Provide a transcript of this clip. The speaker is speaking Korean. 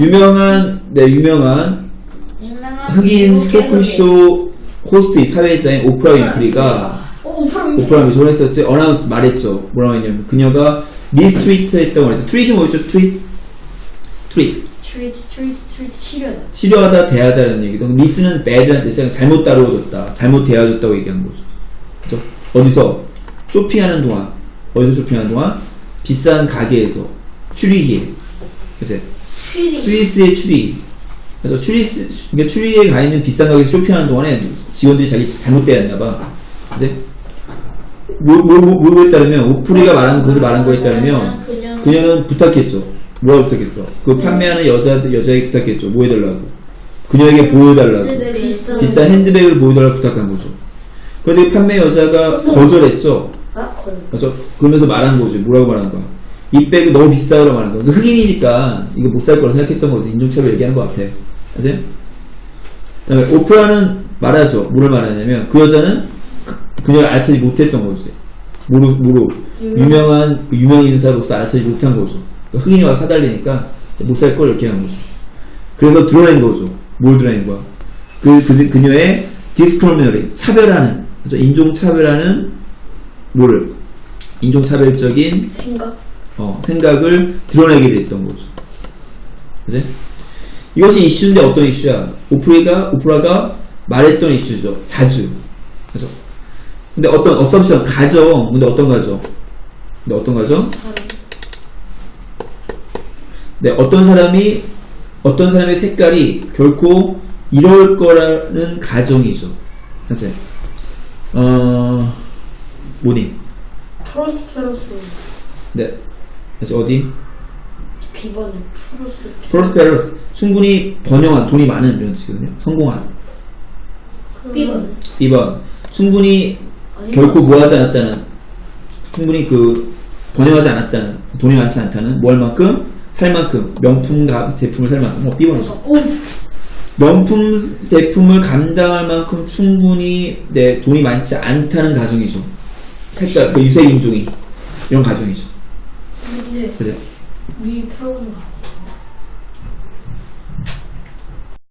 유명한 네 유명한 유명한 흑인 토크쇼 호스트 사회자인 오프라 윈프리가 어, 오프라 윈프리. 오프라 윈프리 저번에 했었지? 어나운스 말했죠. 뭐라고 했냐면 그녀가 리스트리트 했다고 말했죠. 트윗이 뭐였죠? 트윗? 트윗. 트리트 트리트 트리트 치료다. 치료하다 대하다라는 얘기도 미스는 bad라는 뜻이 잘못 다루어졌다. 잘못 대하졌다고 얘기한 거죠. 그죠? 어디서? 쇼핑하는 동안. 어디서 쇼핑하는 동안? 비싼 가게에서. 추리기에. 그치 스위스의 추리. 그래서 추리스, 그러니까 추리에 가 있는 비싼 가게에서 쇼핑하는 동안에 직원들이 자기 잘못되었나봐. 뭐, 뭐, 뭐, 뭐에 따르면, 오프리가 말한, 거기 말한 거에 따르면, 그녀는 부탁했죠. 뭐라고 부탁했어? 그 판매하는 여자, 여자에게 부탁했죠. 뭐 해달라고? 그녀에게 보여달라고. 네, 비싼 비싼 핸드백을 보여달라고 부탁한 거죠. 그런데 그 판매 여자가 거절했죠. 맞죠? 그러면서 말한 거죠. 뭐라고 말한 거야? 이 백이 너무 비싸다고 말한 거야. 흑인이니까 이거 못 살 거라고 생각했던 거라서 인종차별 얘기하는 것 같아. 맞아요? 그다음에 오프라는 말하죠. 뭐를 말하냐면 그 여자는 그, 그녀를 알아채지 못했던 거지. 모르, 모르. 유명한, 그 유명 인사로서 알아채지 못한 거죠. 그러니까 흑인이 와서 사달리니까 못 살 걸 이렇게 한 거죠. 그래서 드러낸 거죠. 뭘 드러낸 거야? 그, 그, 그녀의 디스크리미너리, 차별하는? 인종차별하는, 뭐를? 인종차별적인 생각. 어, 생각을 드러내게 됐던 거죠. 그지? 이것이 이슈인데 어떤 이슈야? 오프라가, 오프라가 말했던 이슈죠. 자주. 그죠? 근데 어떤, 어썸션, 가정. 근데 어떤 가정? 근데 어떤 가정? 네, 어떤 사람이, 어떤 사람의 색깔이 결코 이럴 거라는 가정이죠. 그치? 어, 뭐니? 프로스페러스. 네. 그래서 어디? 비번은 프로스. 프로스페러스 충분히 번영한 돈이 많은 이런 뜻이거든요. 성공한 비번. 2번 충분히 결코 뭐하지 않았다는 충분히 그 번영하지 않았다는 돈이 많지 않다는 뭐할 만큼 살 만큼 명품 가- 제품을 살 만큼 뭐 B번이죠. 오. 명품 제품을 감당할 만큼 충분히 내 돈이 많지 않다는 가정이죠. 색깔 그 유색 인종이 이런 가정이죠. 근데 그죠? 우리 프로그램 가.